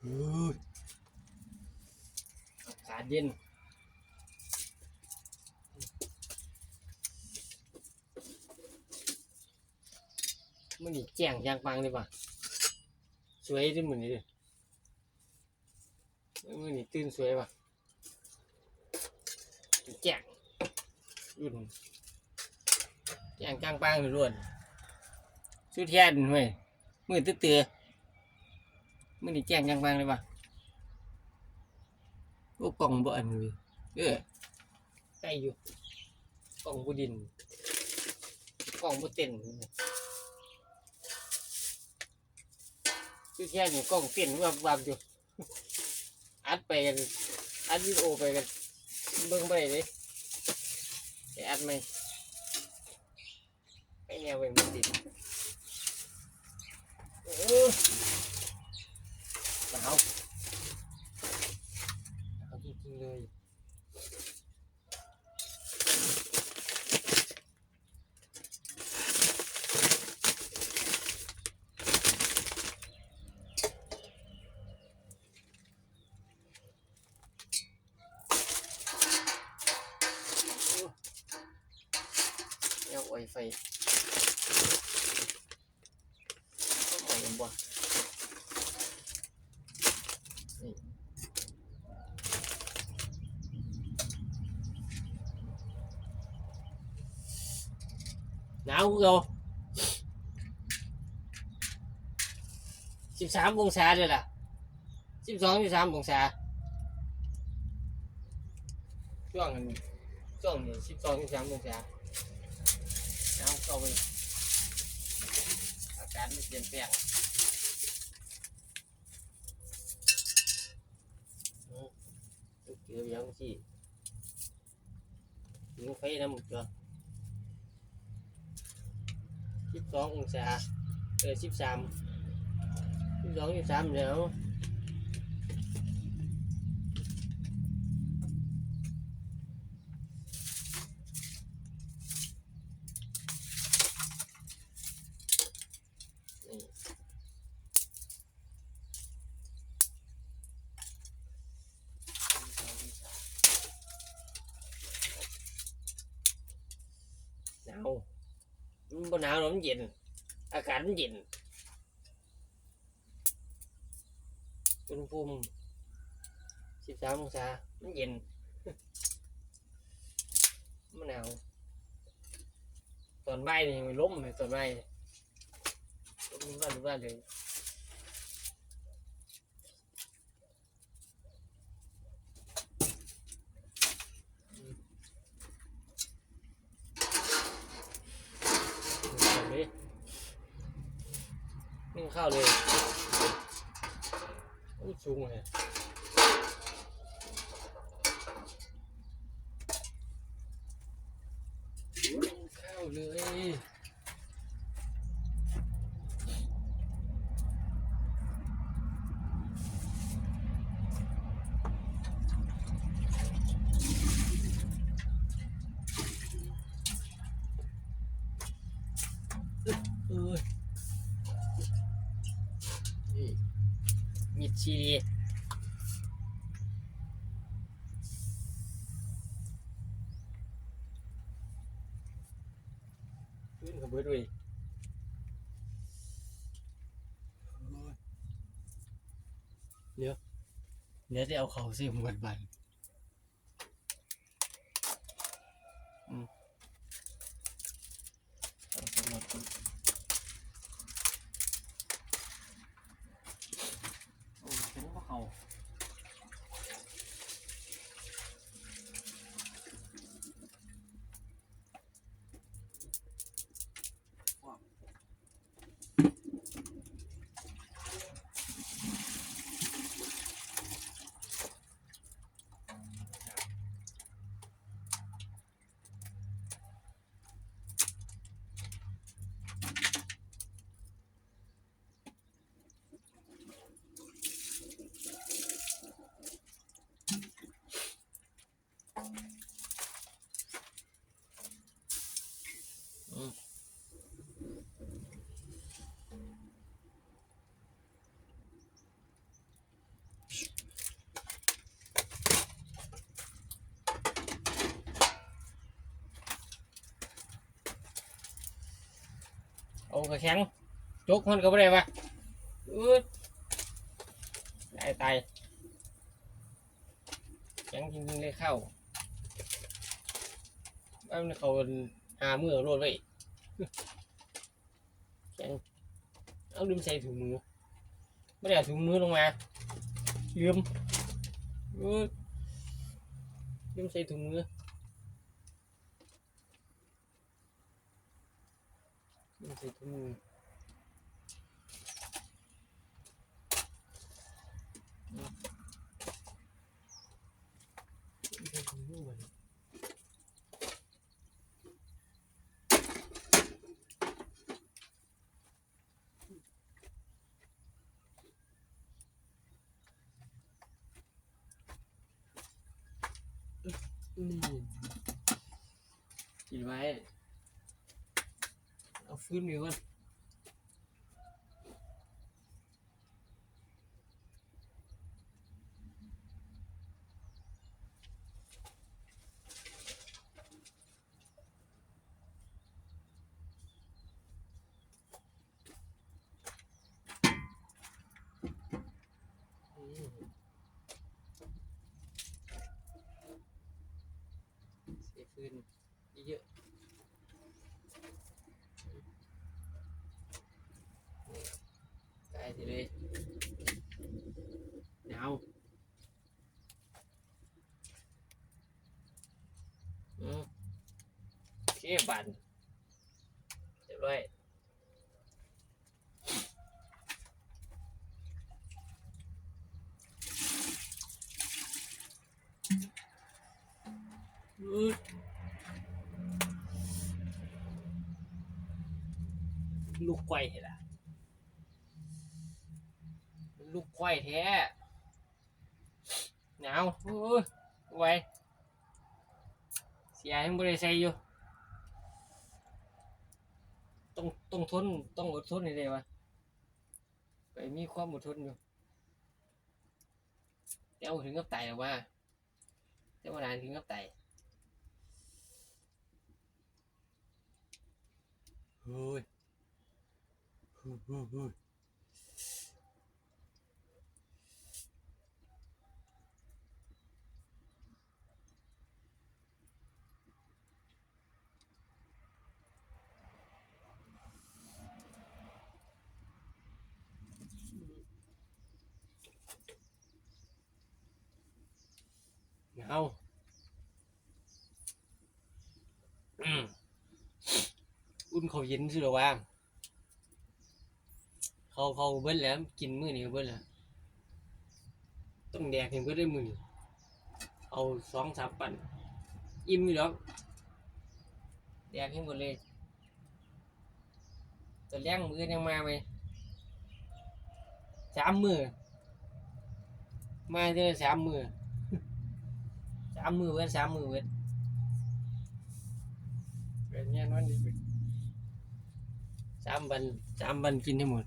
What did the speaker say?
อากาศเย็นมันนี่แจ้งยางปังเลยป่ะสวยที่เหมือนนี่มันนี่ตื่นสวยป่ะแจ้งอุ่นแจ้งกลางปังเลยล้วนสุดแท้นเว้ยมือตื้อ มันนี่แจ้งกลางปังเลยป่ะโอ้กล่องบ่อันนี้เออใกล้อยู่กล่องบ่ดินกล่องบ่เต้นคือแค่นี้กล่องเต้นวับวับอยู่อัดไปกันอัดวิดีโอไปกันเบิ่งไปเลยไปอัดไหมไปแนวเวงมันติดโอ้ ยหนาวเอาจริงๆเลยเอาไวไฟเอาไว้บ่นี่ หนาวกูเราสิบสามองศาเลยล่ะสิบสองสิบสามองศาช่วงนี้ช่วงนี้สิ สองสิบสามองศาหนาวเข้าไปอากาศมันเปลี่ยนแปลงอืมเกี่ยวยังสิยิงไฟน้ำหมดจ้ะ สิบสององศาเออสิบสามสิบสองสิบสามเดี๋ยว บ่หนาวหรอกมันเย็น อากาศมันเย็นอุณหภูมิสิบสามองศา มันเย็นมันหนาว ตอนบ่ายนี่มันล้มเลยตอนบ่ายล้มบ้านบ้านเลยแบบนี้นึ่ง ข้าวเลยอู้สูงเลยข้าวเลยเอ้ยนี่มีด ชีดีขึ้นกับเบิดเลยเดี๋ยวเดี๋ยวจะเอาเขาสิหมดบันอืมเอาไปหมดก่อนโอ้ยเป็นพวกเขา เอากระแข็งจกมันก็ไม่ได้วะอืดตายตายแข็งจริงๆเลยเข้าบ้านเขาหามือโรดไว้แข็งเอาลืมใส่ถุงมือไม่ได้ถุงมือลงมาลืมอืดลืมใส่ถุงมือ มันสีทุ่มนี่กินไว้ ฟื้นมีก่อนอืมเสียฟื้นเยอะตายทีเลยหนาวอืม โอเคบันเรียบร้อยลูกไก่เห็นละลูกไก่แท้หนาวโอ้ยไว้เสียยังบริใส่อยู่ ต้องต้องทนต้องอดทนนี่เลยวะไปมีความอดทนอยู่แต่เอาถึงกับไตออกว่าแต่ว่านานถึงกับไตเฮ้ยเฮ้ยเฮ้ย เฮ้ยหนาอุ่นเขาเย็นสิหรอวะเขาเขาเบิ้ลแล้ว กินมื้อนี้เบิ้ลแล้วต้องแดกให้เบิ้ลได้มื้อนี้เอาสองสามปั่นอิ่มอยู่แล้วแดกให้หมดเลยจะเลี้ยงมือยังมาไหมสามมือมาเจอสามมือามมือเว้นสามมือเว้นเป็นเงี้ยนอนดิสามวันสามวันกินให้หมด